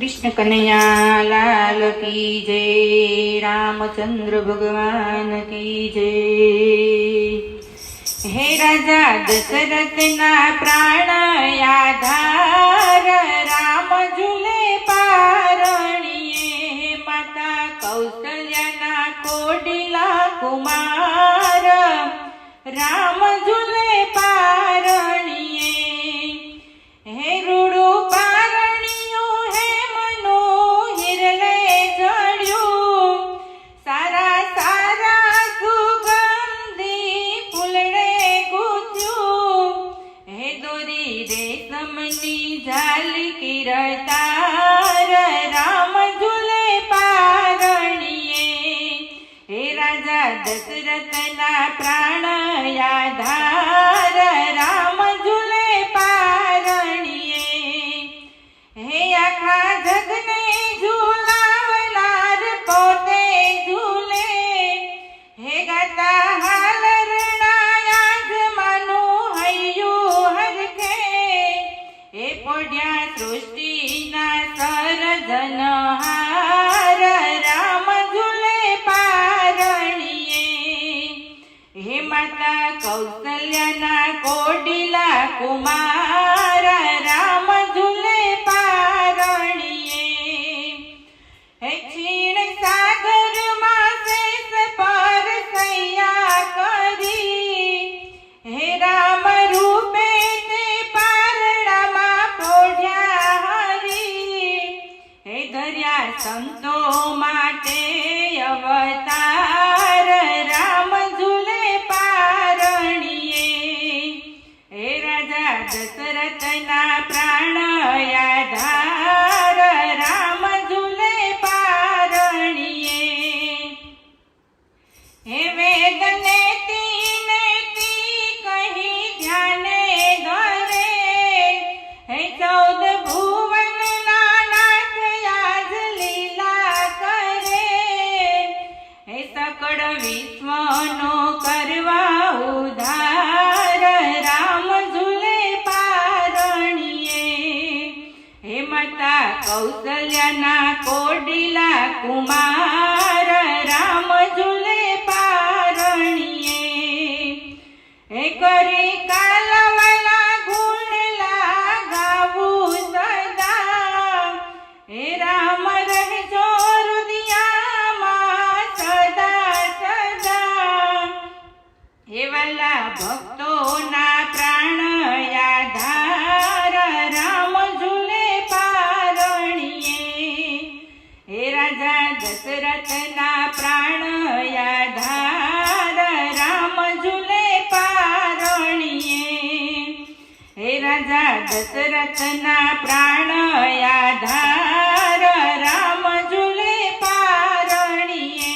કૃષ્ણ કનૈયા લાલ કી જય, રામચંદ્ર ભગવાન કી જય. હે રાજા, દશરથના પ્રાણ આધાર રામ ઝુલે પારણીએ માતા કૌશલ્યાના કોડિલા કુમાર. રામ ઝુલે પારણીએ દશરથના પ્રાણ આધાર રામ ઝુલે પારણીએ. હે આખા જગને ઝુલાવનાર પોતે ઝુલે. હે ગાતા હાલ રણાયાજમાનું હૈયું હરખે. હે પોડ્યા સૃષ્ટિના માતા કૌશલ્યના કોડીલા કુમાર, રામ ઝૂલે પારણીએ. હે ક્ષીણ સાગરમાં શેષ પર સૈયા કરી. હે રામ રૂપે તે પારણામાં પોઢ્યા હરી. હે ધર્યા સંતો માટે અવતાર હે રાજા દશરથના પ્રાણ યાધાર રામ ઝુલે પારણીએ કૌશલ્યના કોડીલા કુમાર રામ ઝુલે પારણીએ. હે કરી કાલવલા ગુણ લાગાવું સદા. હે રામ રહેજો રુદિયામાં સદા સદા. હે વાલા ભક્તોના રાજા દશરથના પ્રાણ આધાર રામ ઝૂલે પારણીએ.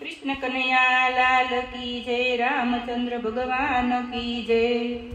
કૃષ્ણ કનૈયા લાલ કી જય, રામચંદ્ર ભગવાન કી જય.